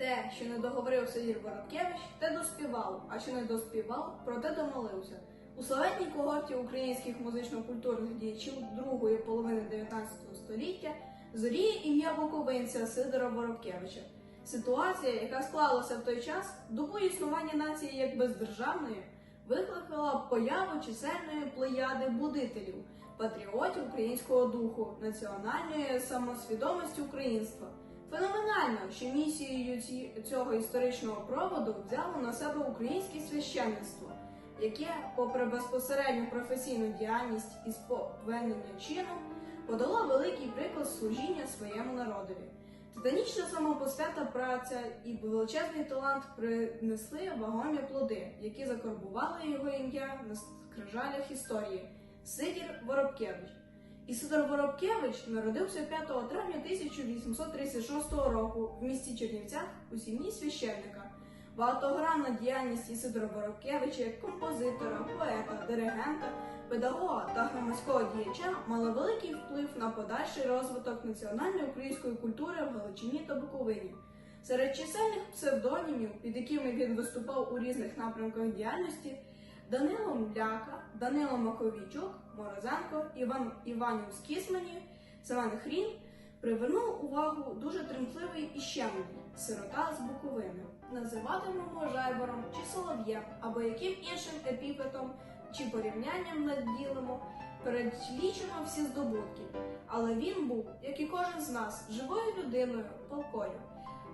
Те, що не договорив Сидір Воробкевич, те доспівав, а що не доспівав, проте домолився. У славетній когорті українських музично-культурних діячів другої половини 19 століття зоріє ім'я буковинця Сидора Воробкевича. Ситуація, яка склалася в той час, добу існування нації як бездержавної, викликала появу чисельної плеяди будителів, патріотів українського духу, національної самосвідомості українства. Феноменально, що місією цього історичного проводу взяло на себе українське священництво, яке, попри безпосередню професійну діяльність і сповнення чином, подало великий приклад служіння своєму народові. Титанічна самопосвята праця і величезний талант принесли вагомі плоди, які закарбували його ім'я на скрижалях історії Сидір Воробкевич. Ісидор Воробкевич народився 5 травня 1836 року в місті Чернівцях у сім'ї священника. Багатогранна діяльність Ісидора Воробкевича як композитора, поета, диригента, педагога та громадського діяча мала великий вплив на подальший розвиток національної української культури в Галичині та Буковині. Серед чисельних псевдонімів, під якими він виступав у різних напрямках діяльності, Данило Мляка, Данило Маковійчук, Морозенко, Іван Іванів з Кісмані, Семен Хрін привернув увагу дуже тремтливий і щемний сирота з Буковини. Називатимемо жайвором чи солов'єм або яким іншим епітетом чи порівнянням наділимо, перелічимо всі здобутки. Але він був, як і кожен з нас, живою людиною, полкою,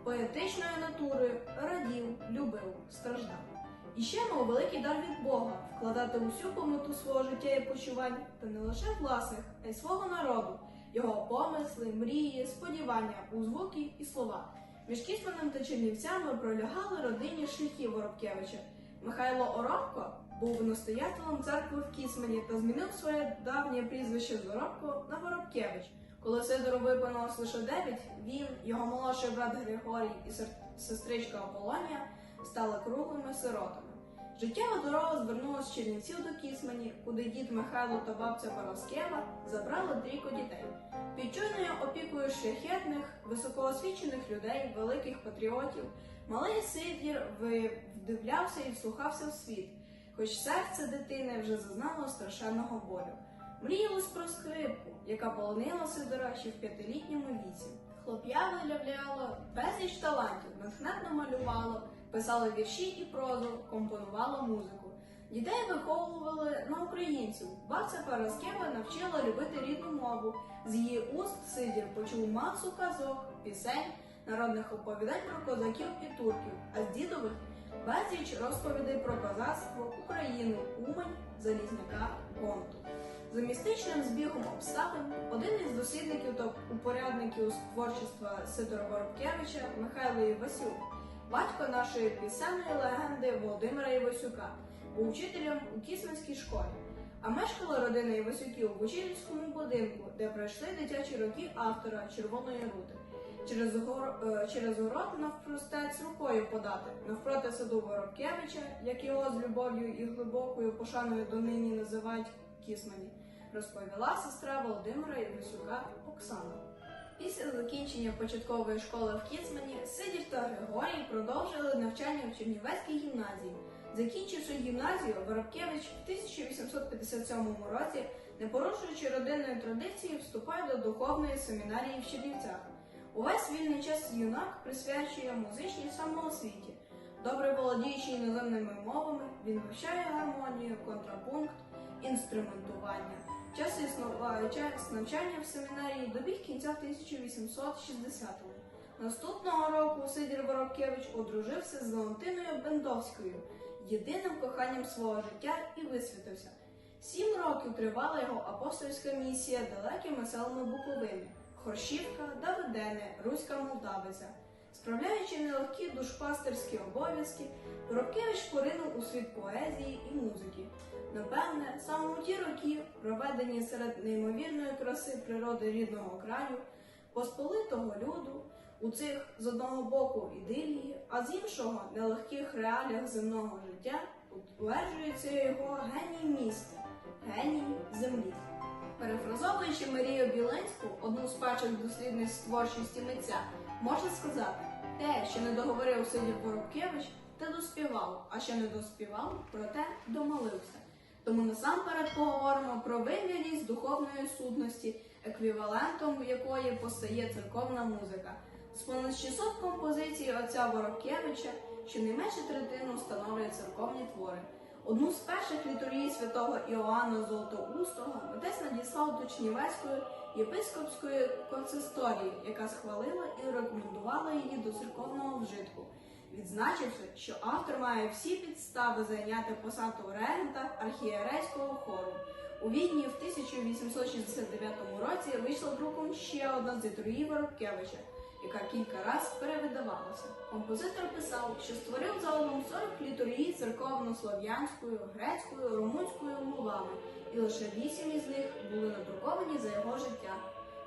поетичною натурою, радів, любив, страждав. І ще мав великий дар від Бога вкладати усю повноту свого життя і почувань, та не лише власних, а й свого народу, його помисли, мрії, сподівання у звуки і слова. Між Кісманом та Чернівцями пролягали родинні шляхи Воробкевича. Михайло Оробко був настоятелем церкви в Кісмані та змінив своє давнє прізвище з Оробко на Воробкевич. Коли Сидору виповнилось лише 9, він, його молодший брат Григорій і сестричка Аполонія стали круглими сиротами. Життєва дорога звернулася з Чернівців до Кісмані, куди дід Михайло та бабця Параскева забрали трійко дітей. Під чуйною опікою шляхетних, високоосвічених людей, великих патріотів, малий Сидір вдивлявся і вслухався в світ, хоч серце дитини вже зазнало страшенного болю. Мріялось про скрипку, яка полонила Сидора ще в п'ятилітньому віці. Хлоп'я виявляло безліч талантів, натхненно малювало, писало вірші і прозу, компонувало музику. Дітей виховували на українців. Бабця Параскева навчила любити рідну мову. З її уст Сидір почув масу казок, пісень, народних оповідань про козаків і турків, а з дідових безліч розповідей про козацтво, Україну, Умань, Залізняка, Гонту. За містичним збігом обставин один із дослідників та упорядників творчества Сидора Воробкевича Михайло Івасюк, батько нашої пісенної легенди Володимира Івасюка, був вчителем у Кісманській школі. А мешкала родина Івасюків в учительському будинку, де пройшли дитячі роки автора Червоної рути. Через, гор... е, через город навпростець рукою подати, навпроти саду Воробкевича, як його з любов'ю і глибокою пошаною донині називають Кісмані, розповіла сестра Володимира Івасюка Оксана. Після закінчення початкової школи в Кіцмані Сидір та Григорій продовжили навчання в Чернівецькій гімназії. Закінчивши гімназію, Воробкевич в 1857 році, не порушуючи родинної традиції, вступає до духовної семінарії в Чернівцях. Увесь вільний час юнак присвячує музичній самоосвіті. Добре володіючи іноземними мовами, він вивчає гармонію, контрапункт, інструментування. Час існуває час навчання в семінарії добіг кінця 1860-го. Наступного року Сидір Воробкевич одружився з Валентиною Бендовською, єдиним коханням свого життя і висвітився. Сім років тривала його апостольська місія далекими селами Буковини Хоршівка, Давидене, Руська Молдавиця. Справляючи нелегкі душпастерські обов'язки, Воробкевич поринув у світ поезії і музики. Напевне, саме у ті роки, проведені серед неймовірної краси природи рідного краю, посполитого люду, у цих з одного боку ідилії, а з іншого нелегких реаліях земного життя, утверджується його геній міста, геній землі. Перефразовуючи Марію Біленську, одну з перших дослідниць творчості митця, можна сказати, Те, що не договорив Сидір Воробкевич, те доспівав, а що не доспівав, проте домолився. Тому насамперед поговоримо про вимірність духовної сутності, еквівалентом якої постає церковна музика. З понад 600 композицій отця Воробкевича щонайменше третину становлять церковні твори. Одну з перших літургій святого Іоанна Золотоустого отець надіслав до Чернівецької єпископської консисторії, яка схвалила і рекомендувала її до церковного вжитку, відзначивши, що автор має всі підстави зайняти посаду регента архієрейського хору. У Відні в 1869 році вийшла друком ще одна з літургій Воробкевича, яка кілька разів перевидавалася. Композитор писав, що створив загалом 40 літургій церковно-слов'янською, грецькою, румунською мовами, і лише 8 із них були надруковані за його життя.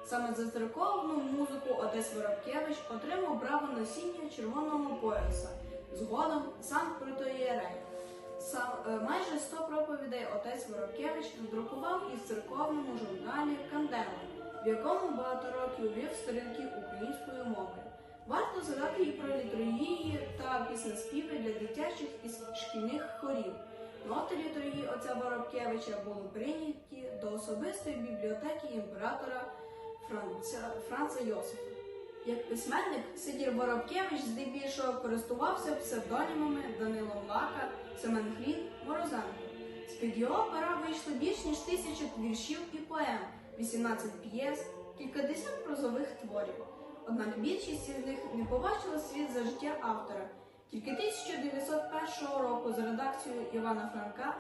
Саме за церковну музику Одес Воробкевич отримав право носіння червоного пояса. Згодом сам протоєрей. Сам е, майже 100 проповідей отець Воробкевич надрукував із церковному журналі в якому багато років вів сторінки українською мовою. Варто згадати і про літургії та піснеспіви для дитячих і шкільних хорів. Ноти літургії отця Воробкевича були прийняті до особистої бібліотеки імператора Франца, Франца Йосифа. Як письменник Сидір Воробкевич здебільшого користувався псевдонімами Данило Лака, Семен Хлін, Морозенко. З-під його пера вийшло більш ніж тисяча віршів і поем, 18 п'єс, кількадесят прозових творів. Однак більшість із них не побачила світ за життя автора. Тільки 1901 року з редакцією Івана Франка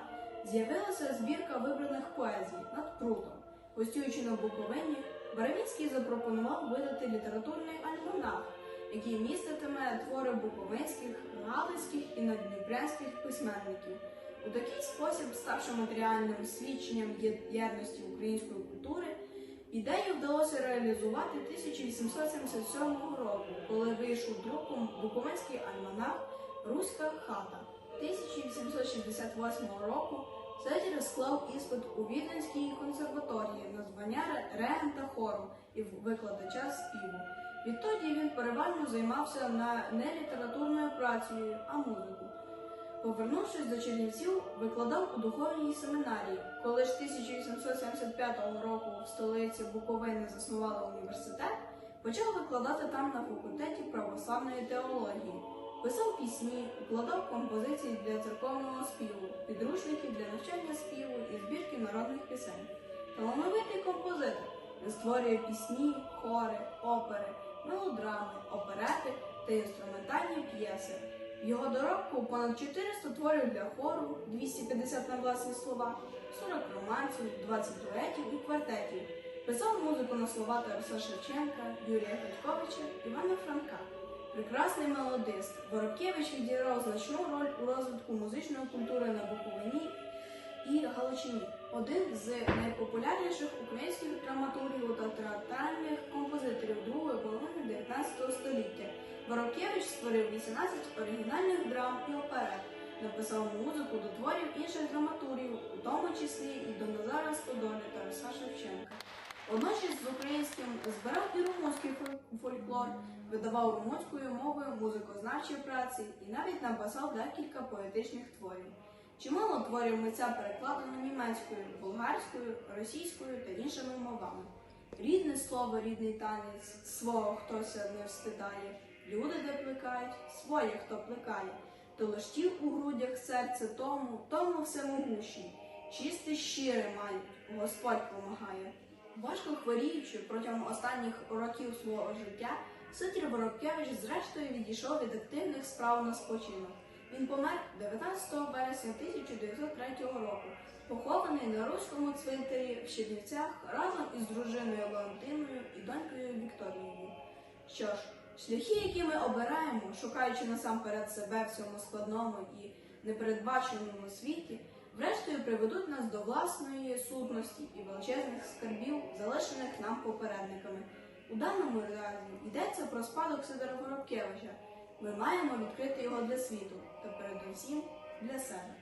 з'явилася збірка вибраних поезій над прутом. Гостюючи на Буковині, Баревіцький запропонував видати літературний альманах, який міститиме твори буковинських, галицьких і наддніпрянських письменників. Ставши матеріальним свідченням єдності української культури, ідею вдалося реалізувати 1877 року, коли вийшов друком Буковинський альманах Руська хата. 1868 року Седір склав іспит у Віденській консерваторії на звання ре- регента хору і викладача співу. Відтоді він переважно займався не літературною працею, а музику. Повернувшись до Чернівців, викладав у духовній семінарії. Коли ж 1875 року в столиці Буковини заснували університет, почав викладати там на факультеті православної теології. Писав пісні, укладав композиції для церковного співу, підручники для навчання співу і збірки народних пісень. Талановитий композитор він створює пісні, хори, опери, мелодрами, оперети та інструментальні п'єси. Його доробку понад 400 творів для хору, 250 на власні слова, 40 романсів, 20 дуетів і квартетів. Писав музику на слова Тараса Шевченка, Юрія Федьковича, Івана Франка. Прекрасний мелодист. Воробкевич відіграв значну роль у розвитку музичної культури на Буковині і Галичині. Один з найпопулярніших українських драматургів та театральних композиторів другої половини 19 століття. Воробкевич створив 18 оригінальних драм і оперет, написав музику до творів інших драматургів, у тому числі і до Назара Стодолі та Тараса Шевченка. Водночас з українським збирав і румунський фольклор, видавав румунською мовою музикознавчі праці і навіть написав декілька поетичних творів. Чимало творів митця перекладено німецькою, болгарською, російською та іншими мовами. Рідне слово, рідний танець, свого хтось не встидає, люди де плекають, своє хто плекає, то лиштів у грудях серце тому, тому всемогущий, чисте щире мають, Господь помагає. Важко хворіючи протягом останніх років свого життя, Ситір Воробкевич зрештою відійшов від активних справ на спочинок. Він помер 19 вересня 1903 року, похований на руському цвинтарі в Чернівцях разом із дружиною Валентиною і донькою Вікторією. Що ж, шляхи, які ми обираємо, шукаючи насамперед себе в цьому складному і непередбаченому світі, врештою приведуть нас до власної сутності і величезних скарбів, залишених нам попередниками. У даному разі йдеться про спадок Сидора Воробкевича. Ми маємо відкрити його для світу та передусім для себе.